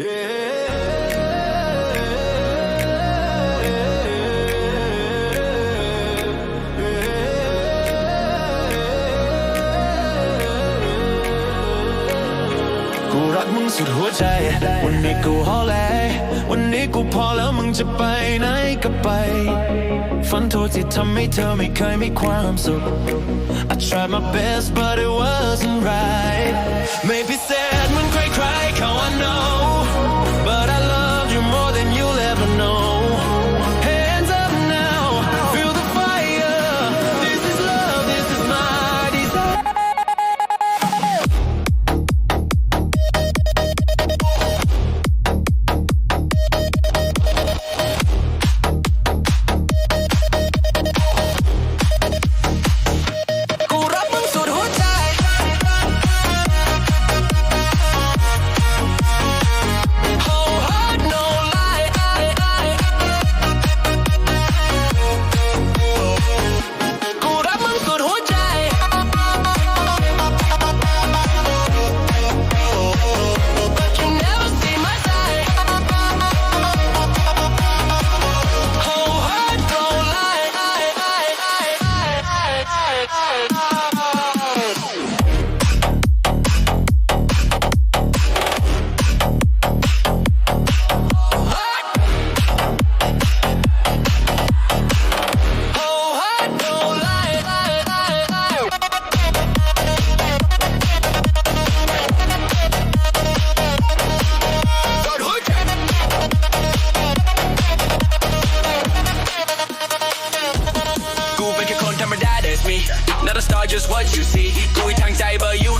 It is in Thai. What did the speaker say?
กูรักมึงสุดหัวใจ วันนี้กูฮอลแลวันนี้กูพอแล้วมึงจะไปไหนก็ไป ฝันโทษที่ทำให้เธอไม่เคยมีความสุข I tried my best but it wasn't right ไม่พิเศษเหมือนใครๆเขา I know not a star just what you see กูอีกทางใจ but you